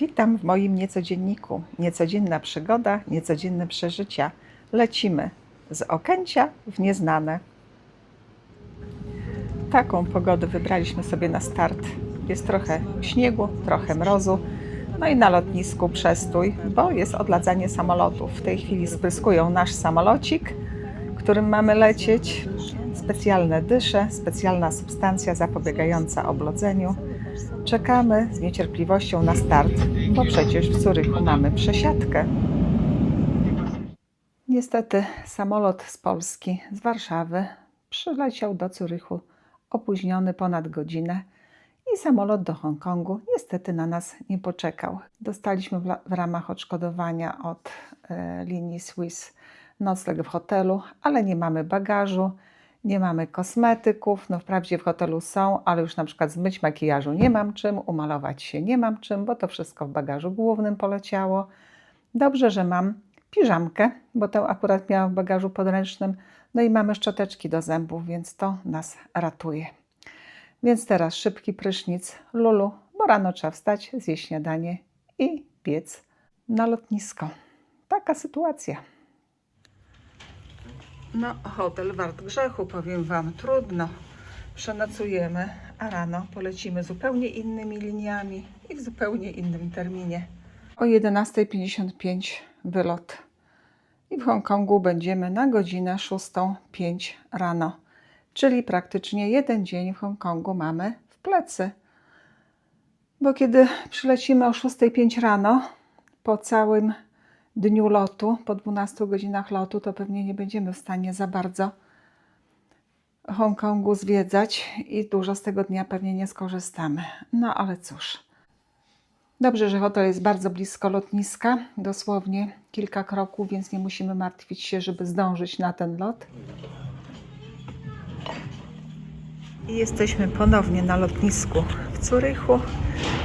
Witam w moim niecodzienniku. Niecodzienna przygoda, niecodzienne przeżycia. Lecimy z Okęcia w nieznane. Taką pogodę wybraliśmy sobie na start. Jest trochę śniegu, trochę mrozu. No i na lotnisku przestój, bo jest odladzanie samolotów. W tej chwili spryskują nasz samolocik, którym mamy lecieć. Specjalne dysze, specjalna substancja zapobiegająca oblodzeniu. Czekamy z niecierpliwością na start, bo przecież w Zurychu mamy przesiadkę. Niestety samolot z Polski, z Warszawy, przyleciał do Zurychu opóźniony ponad godzinę i samolot do Hongkongu niestety na nas nie poczekał. Dostaliśmy w, ramach odszkodowania od e, linii Swiss nocleg w hotelu, ale nie mamy bagażu, nie mamy kosmetyków. No wprawdzie w hotelu są, ale już na przykład zmyć makijażu nie mam czym, umalować się nie mam czym, bo to wszystko w bagażu głównym poleciało. Dobrze, że mam piżamkę, bo tę akurat miałam w bagażu podręcznym. No i mamy szczoteczki do zębów, więc to nas ratuje. Więc teraz szybki prysznic, lulu, bo rano trzeba wstać, zjeść śniadanie i biec na lotnisko. Taka sytuacja. No, hotel wart grzechu, powiem Wam, trudno. Przenocujemy, a rano polecimy zupełnie innymi liniami i w zupełnie innym terminie. O 11.55 wylot. I w Hongkongu będziemy na godzinę 6.05 rano. Czyli praktycznie jeden dzień w Hongkongu mamy w plecy. Bo kiedy przylecimy o 6.05 rano, po całym dniu lotu, po 12 godzinach lotu, to pewnie nie będziemy w stanie za bardzo Hongkongu zwiedzać i dużo z tego dnia pewnie nie skorzystamy. No ale cóż. Dobrze, że hotel jest bardzo blisko lotniska, dosłownie kilka kroków, więc nie musimy martwić się, żeby zdążyć na ten lot. I jesteśmy ponownie na lotnisku w Zurychu.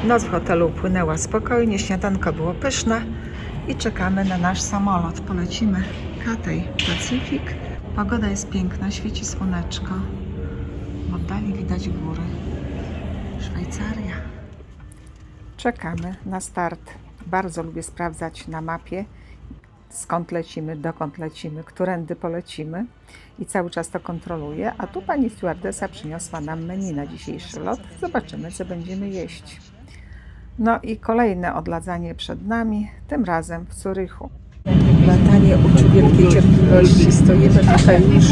Noc w hotelu upłynęła spokojnie, śniadanko było pyszne i czekamy na nasz samolot. Polecimy Cathay Pacific. Pogoda jest piękna, świeci słoneczko. W oddali widać góry. Szwajcaria. Czekamy na start. Bardzo lubię sprawdzać na mapie, skąd lecimy, dokąd lecimy, którędy polecimy i cały czas to kontroluję. A tu pani stewardesa przyniosła nam menu na dzisiejszy lot. Zobaczymy, co będziemy jeść. No i kolejne odladzanie przed nami, tym razem w Zurychu. Latanie uczy wielkiej cierpliwości. Stoimy tutaj już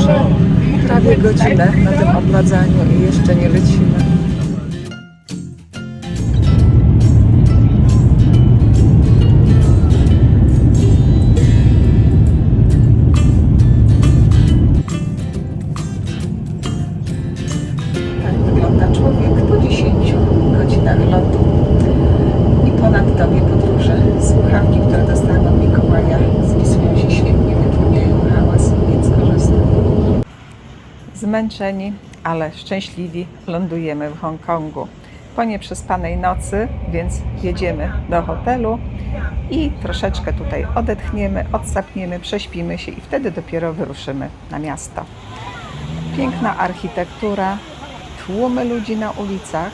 prawie godzinę na tym odladzaniu i jeszcze nie lecimy. Zmęczeni, ale szczęśliwi lądujemy w Hongkongu. Po nieprzespanej nocy, więc jedziemy do hotelu i troszeczkę tutaj odetchniemy, odsapniemy, prześpimy się i wtedy dopiero wyruszymy na miasto. Piękna architektura, tłumy ludzi na ulicach.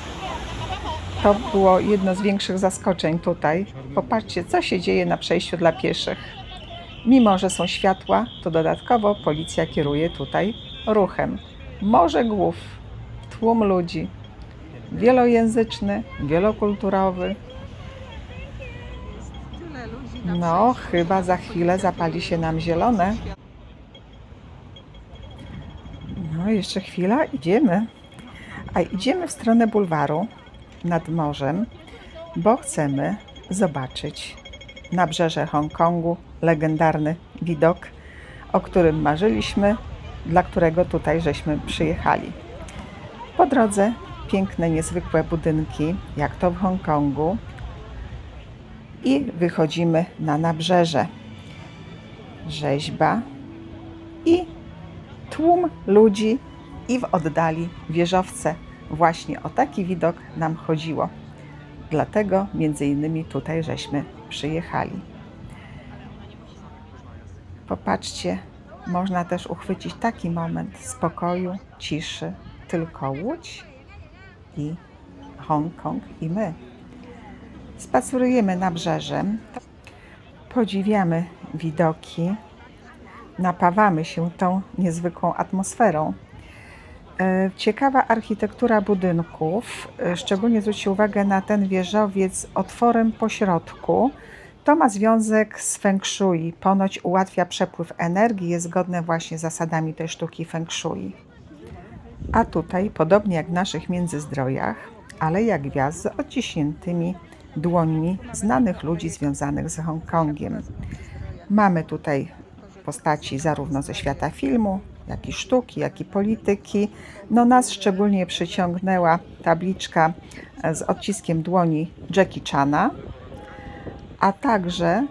To było jedno z większych zaskoczeń tutaj. Popatrzcie, co się dzieje na przejściu dla pieszych. Mimo, że są światła, to dodatkowo policja kieruje tutaj ruchem. Morze głów, tłum ludzi, wielojęzyczny, wielokulturowy. No, chyba za chwilę zapali się nam zielone. No, jeszcze chwila, idziemy. A idziemy w stronę bulwaru nad morzem, bo chcemy zobaczyć nabrzeże Hongkongu, legendarny widok, o którym marzyliśmy, dla którego tutaj żeśmy przyjechali. Po drodze piękne, niezwykłe budynki, jak to w Hongkongu, i wychodzimy na nabrzeże. Rzeźba i tłum ludzi i w oddali wieżowce. Właśnie o taki widok nam chodziło. Dlatego między innymi tutaj żeśmy przyjechali. Popatrzcie, można też uchwycić taki moment spokoju, ciszy, tylko Łódź i Hongkong i my. Spacerujemy nabrzeżem, podziwiamy widoki, napawamy się tą niezwykłą atmosferą. E, Ciekawa architektura budynków, e, szczególnie zwróćcie uwagę na ten wieżowiec z otworem po środku. To ma związek z feng shui. Ponoć ułatwia przepływ energii, jest zgodne właśnie z zasadami tej sztuki feng shui. A tutaj, podobnie jak w naszych międzyzdrojach, ale jak gwiazd z odciśniętymi dłońmi znanych ludzi związanych z Hongkongiem. Mamy tutaj postaci zarówno ze świata filmu, jak i sztuki, jak i polityki. No nas szczególnie przyciągnęła tabliczka z odciskiem dłoni Jackie Chana, a także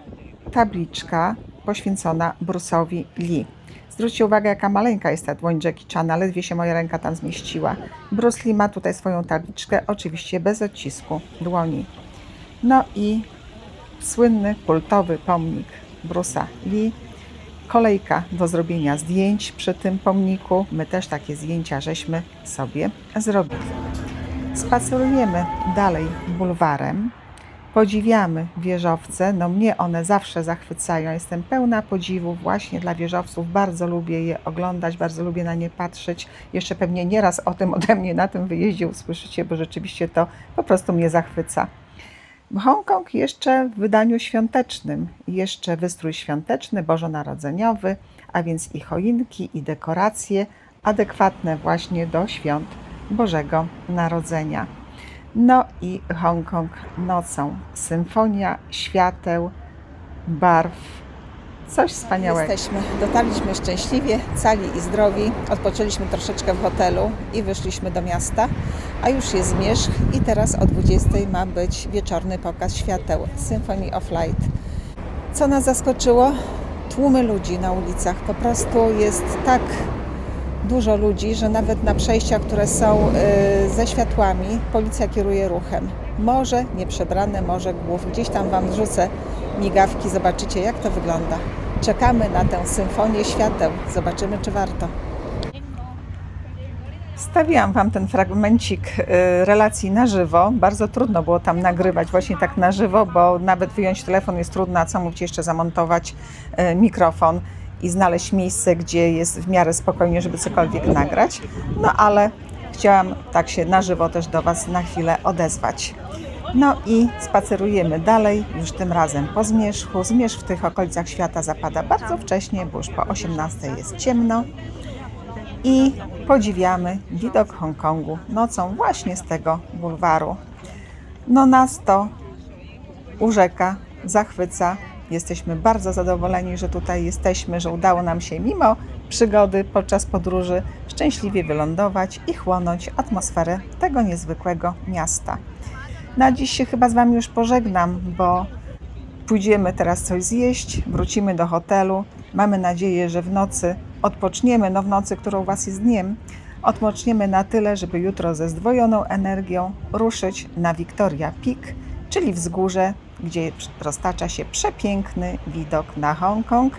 tabliczka poświęcona Bruce'owi Lee. Zwróćcie uwagę, jaka maleńka jest ta dłoń Jackie Chana, ledwie się moja ręka tam zmieściła. Bruce Lee ma tutaj swoją tabliczkę, oczywiście bez odcisku dłoni. No i słynny, kultowy pomnik Bruce'a Lee. Kolejka do zrobienia zdjęć przy tym pomniku. My też takie zdjęcia żeśmy sobie zrobili. Spacerujemy dalej bulwarem. Podziwiamy wieżowce. No mnie one zawsze zachwycają. Jestem pełna podziwu właśnie dla wieżowców. Bardzo lubię je oglądać, bardzo lubię na nie patrzeć. Jeszcze pewnie nieraz o tym ode mnie na tym wyjeździe usłyszycie, bo rzeczywiście to po prostu mnie zachwyca. Hongkong jeszcze w wydaniu świątecznym, jeszcze wystrój świąteczny, bożonarodzeniowy, a więc i choinki, i dekoracje adekwatne właśnie do świąt Bożego Narodzenia. No i Hongkong nocą. Symfonia świateł, barw. Coś wspaniałego. Jesteśmy, dotarliśmy szczęśliwie, cali i zdrowi. Odpoczęliśmy troszeczkę w hotelu i wyszliśmy do miasta, a już jest zmierzch i teraz o 20 ma być wieczorny pokaz świateł Symphony of Light. Co nas zaskoczyło? Tłumy ludzi na ulicach. Po prostu jest tak dużo ludzi, że nawet na przejściach, które są y, ze światłami, policja kieruje ruchem. Może nieprzebrane, może głów. Gdzieś tam Wam wrzucę migawki, zobaczycie jak to wygląda. Czekamy na tę symfonię świateł. Zobaczymy, czy warto. Wstawiłam Wam ten fragmencik y, relacji na żywo. Bardzo trudno było tam nagrywać właśnie tak na żywo, bo nawet wyjąć telefon jest trudno, a co mówić jeszcze zamontować y, mikrofon i znaleźć miejsce, gdzie jest w miarę spokojnie, żeby cokolwiek nagrać. No ale chciałam tak się na żywo też do Was na chwilę odezwać. No i spacerujemy dalej, już tym razem po zmierzchu. Zmierzch w tych okolicach świata zapada bardzo wcześnie, bo już po 18 jest ciemno. I podziwiamy widok Hongkongu nocą właśnie z tego bulwaru. No nas to urzeka, zachwyca. Jesteśmy bardzo zadowoleni, że tutaj jesteśmy, że udało nam się mimo przygody podczas podróży szczęśliwie wylądować i chłonąć atmosferę tego niezwykłego miasta. Na dziś się chyba z Wami już pożegnam, bo pójdziemy teraz coś zjeść, wrócimy do hotelu. Mamy nadzieję, że w nocy odpoczniemy, no w nocy, która u Was jest dniem, odpoczniemy na tyle, żeby jutro ze zdwojoną energią ruszyć na Victoria Peak, czyli wzgórze, gdzie roztacza się przepiękny widok na Hongkong.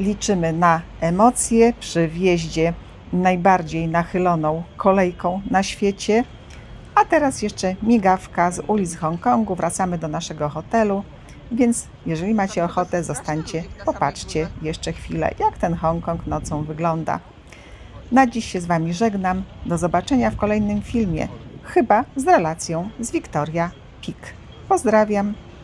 Liczymy na emocje przy wjeździe najbardziej nachyloną kolejką na świecie. A teraz jeszcze migawka z ulic Hongkongu. Wracamy do naszego hotelu. Więc jeżeli macie ochotę, zostańcie, popatrzcie jeszcze chwilę, jak ten Hongkong nocą wygląda. Na dziś się z Wami żegnam. Do zobaczenia w kolejnym filmie, chyba z relacją z Victoria Peak. Pozdrawiam,